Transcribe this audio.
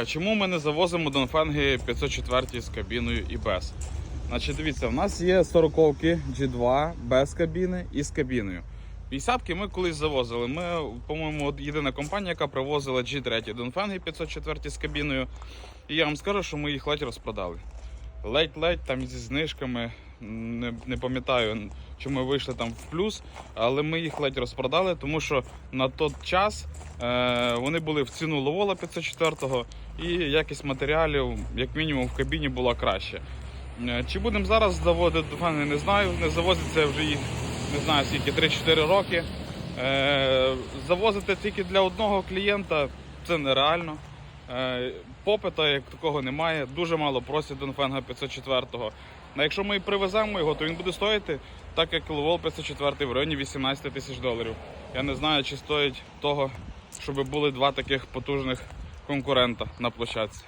Е, Чому ми не завозимо Донфенги 504 з кабіною і без? Значить, дивіться, в нас є 40-ки G2 без кабіни і з кабіною. 50-ки ми колись завозили. Ми, по-моєму, єдина компанія, яка привозила G3 Донфенги 504 з кабіною. І я вам скажу, що ми їх ледь розпродали. Ледь-ледь там зі знижками. Не, не пам'ятаю, чи ми вийшли там в плюс, але ми їх ледь розпродали, тому що на той час е, вони були в ціну Ловола 504 і якість матеріалів, як мінімум, в кабіні була краще. Е, Чи будемо зараз заводити Донфенги, не знаю. Не завозиться вже їх не знаю скільки, 3-4 роки. Е, завозити тільки для одного клієнта це нереально. Е, попита як такого немає. Дуже мало просять Донфенга 504-го. А якщо ми привеземо його, то він буде стоїти так, як Ловол 504 в районі 18 тисяч доларів. Я не знаю, чи стоїть того, щоб були два таких потужних конкурента на площадці.